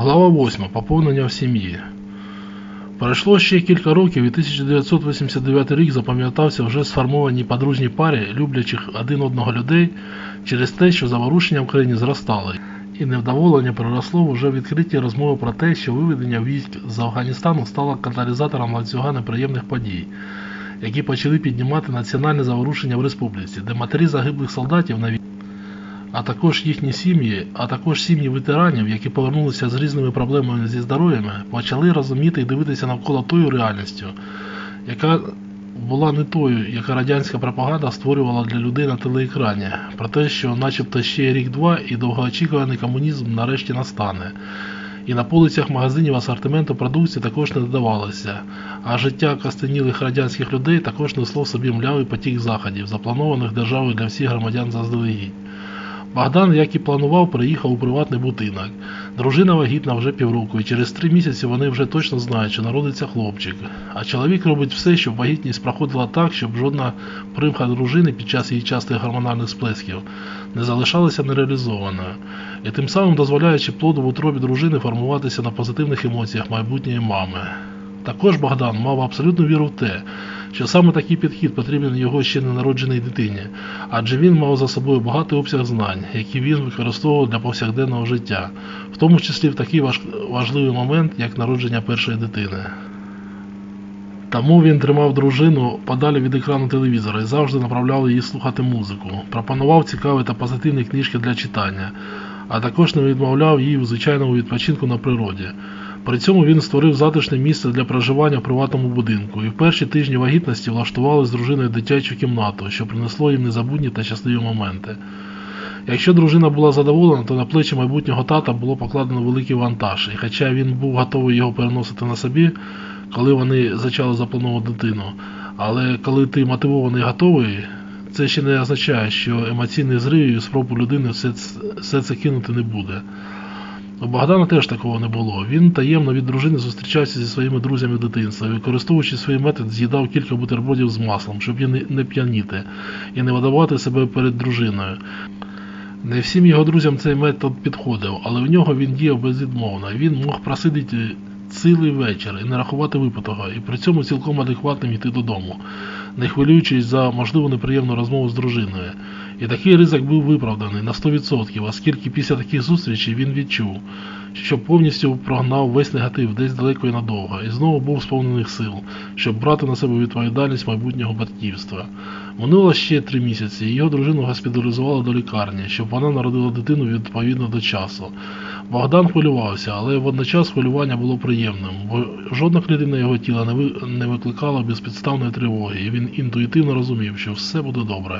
Глава 8. Поповнення в сім'ї. Пройшло ще кілька років, і 1989 рік запам'ятався вже сформованій подружній парі люблячих один одного людей через те, що заворушення в країні зростали, і невдоволення переросло в уже відкриті розмови про те, що виведення військ з Афганістану стало каталізатором ланцюга неприємних подій, які почали піднімати національне заворушення в республіці, де матері загиблих солдатів на а також їхні сім'ї, а також сім'ї ветеранів, які повернулися з різними проблемами зі здоров'ями, почали розуміти і дивитися навколо тою реальністю, яка була не тою, яка радянська пропаганда створювала для людей на телеекрані, про те, що начебто ще рік-два і довгоочікуваний комунізм нарешті настане. І на полицях магазинів асортименту продукції також не додавалося, а життя костенілих радянських людей також несло в собі млявий потік заходів, запланованих державою для всіх громадян заздалегідь. Богдан, як і планував, приїхав у приватний будинок. Дружина вагітна вже півроку, і через три місяці вони вже точно знають, що народиться хлопчик. А чоловік робить все, щоб вагітність проходила так, щоб жодна примха дружини під час її частих гормональних сплесків не залишалася нереалізованою, і тим самим дозволяючи плоду в утробі дружини формуватися на позитивних емоціях майбутньої мами. Також Богдан мав абсолютну віру в те, що саме такий підхід потрібен його ще ненародженій дитині, адже він мав за собою багатий обсяг знань, які він використовував для повсякденного життя, в тому числі в такий важ- важливий момент, як народження першої дитини. Тому він тримав дружину подалі від екрану телевізора і завжди направляв її слухати музику, пропонував цікаві та позитивні книжки для читання, а також не відмовляв їй у звичайному відпочинку на природі. При цьому він створив затишне місце для проживання в приватному будинку і в перші тижні вагітності влаштували з дружиною дитячу кімнату, що принесло їм незабутні та щасливі моменти. Якщо дружина була задоволена, то на плечі майбутнього тата було покладено великий вантаж, і хоча він був готовий його переносити на собі, коли вони зачали заплановану дитину, але коли ти мотивований і готовий, це ще не означає, що емоційний зрив і спробу людини все, ц- все це кинути не буде. У Богдана теж такого не було. Він таємно від дружини зустрічався зі своїми друзями дитинства використовуючи свій метод, з'їдав кілька бутербродів з маслом, щоб не п'яніти і не видавати себе перед дружиною. Не всім його друзям цей метод підходив, але в нього він діяв безвідмовно. Він мог просидіти цілий вечір і не рахувати випитого, і при цьому цілком адекватним йти додому, не хвилюючись за можливу неприємну розмову з дружиною. І такий ризик був виправданий на 100%, оскільки після таких зустрічей він відчув, що повністю прогнав весь негатив десь далеко і надовго, і знову був сповнених сил, щоб брати на себе відповідальність майбутнього батьківства. Минуло ще три місяці, і його дружину госпіталізували до лікарні, щоб вона народила дитину відповідно до часу. Богдан хвилювався, але водночас хвилювання було приємним, бо жодна клітина його тіла не ви- не викликала безпідставної тривоги, і він інтуїтивно розумів, що все буде добре.